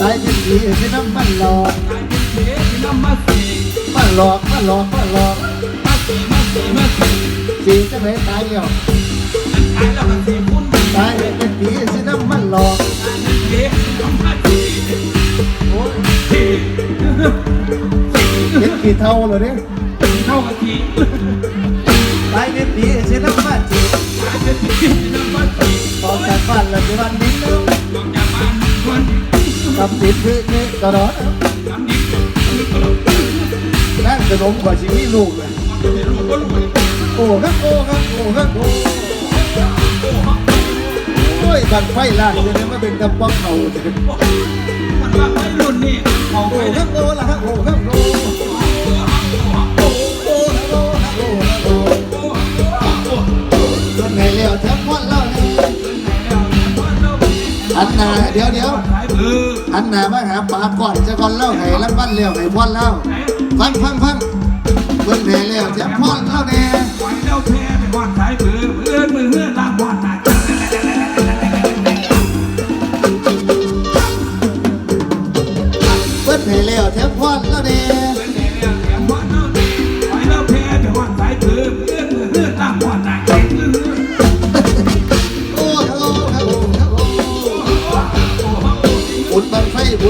ตายเป็นผีสิน้ำมันหลอกมันหลอกมันหลอกมันหลอกสีจะไหนตายแล้วตายเป็นผีสิน้ำมันหลอกโอ้ยเห็นกี่เท่าเลยเนี่ยเท่ากี่ตายเป็นผีสิน้ำมันจีออกจากบ้านแล้วจะวันนี้ำผิดคือนี่กระโดนั่งขนมกว่าชีวิตลูกเลยโอ้ครับโอ้ครับโอ้ครับโอ้โอ้ยบังไฟล่างจะได้มาเป็นกำปั้งเขาจะเป็นโอ้ครับโอ้ละครับโอ้ครับโอ้โอ้โอ้ครับโอ้ครับโอ้ครับโอ้จนไหนแล้วแทบพอดเล่าเนี่ยอันนาเดี๋ยวเดี๋ยว อันหนามาหาปลาก่อนจะก่อนเล่าให้รับบ้านเลี้ยวให้พ่อนเล่าฟังฟังฟังเบิ้งให้แล้วจะพ่อนเล่าแน่เบิ่งให้แล้วจะพ่อนเล่าแน่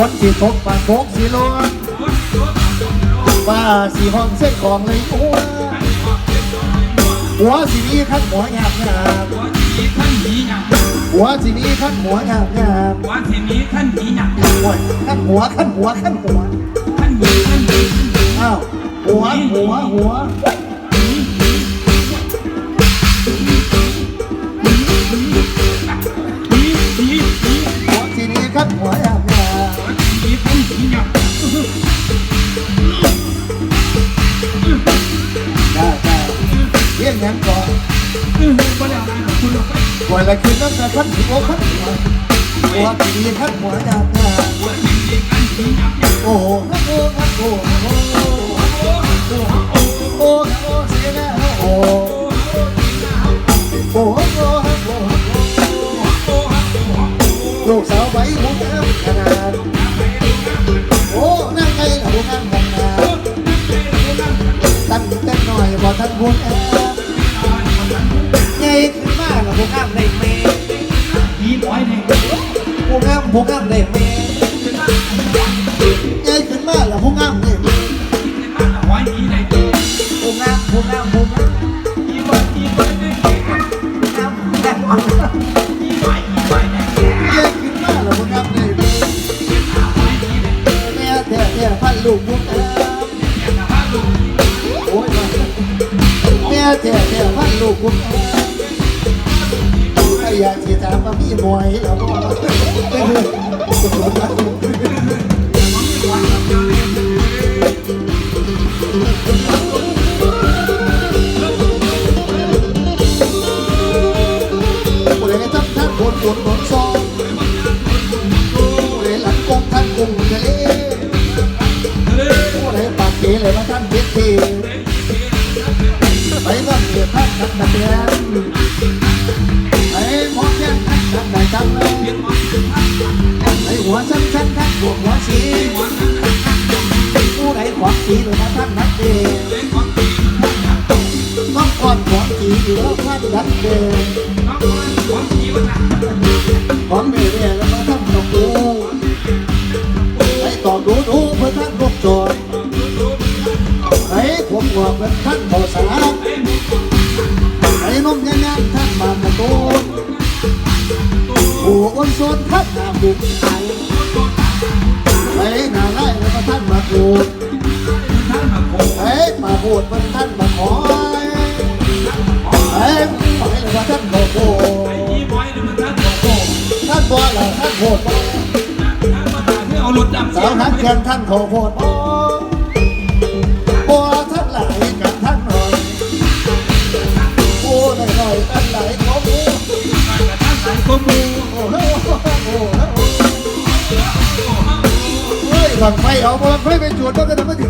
คนสีทบปากโคกสีลวนว่าสีห้องเส้นของเลยหัวหัวสีนี้ขั้นหัวหยาบหยาบหัวสีนี้ขั้นหัวหยาบหยาบว่าทีนี้ท่านหีหนักโอ้ยขั้นหัวขั้นหัวขั้นหัวท่านหนีท่านหนีอ้าวหัวหัวหัว ก่อนละคืนน้ำตาขั้นหัวขั้นหัวหัวทีนี้ขั้นหัวหยาบหยาบว่าทีนี้ท่านหนีหนักโอ้โหครั บโอ้ครับโอ้โอ้โอ้โอ้ครับโอ้เสียแล้วโอ้โอ้โอ้ครับโอ้ลูกสาวใบหูแก้มขนาดโอ้นั่งไงล่ะหูงามขนาดตั้งเต้นหน่อยบ่ทันหูแอบใหญ่ขึ้นมากล่ะหูงามในเมย์หนีบ่อยเนี่ยหูงามหูงามในเมย์ใหญ่ขึ้นมากล่ะหูงามในเมย์หอยหนีได้ดีหูงามหูงามหูงามหนีบ่อยหนีบ่อยได้เก่งหูงามหูงามหนีบ่อยหนีบ่อยได้เก่งใหญ่ขึ้นมากล่ะหูงามในเมย์หอยหนีได้เก่งแม่แท้แท้พันลูกหูงามแต่ว่าลูกโอ้ยแม่แท้แท้พันลูกหูงามใคร อยากสิถามว่ามีมวยแล้วก็ผู้ใดจำท่านคนคนคนซองผู้ใดหลังกงท่านกงทะเลผู้ใดปากเกเลยมาท่านเบ็ดเทไปบ้านเดือดท่านท่า นตะเบียนไปหมอแก้มท่านท่านได้จังเลยไหัวชั้นชั้นท่านบวกหัวสีผู้ใดขวางสีเลยมาท่านนักเดต้องก่อนขวางสีอยู่แล้วท่านนักเดน้องคนหวงหนีว่าหนักของเมียเนี่ยแล้วมาทำกับกูให้ต่อดูดูเพื่อท่านพวกโจรให้ผมหัวเพื่อท่านบ่อสา ไส่นมยายามทักบานตะโกนผู้อ้วนโซนทักหน้าบุกไทยไอ้หน้าไล่แล้วก็ท่านมาโกดไอ้มาโกดมันท่านมาขอไอ้ไปแล้วก็ท่านบอกโกท่านบอกแล้วท่านโกดบ่อสาวทักเกินท่านขอโกด งไฟเอาพลังไฟไปจวดแล้วก็ทำให้ถึ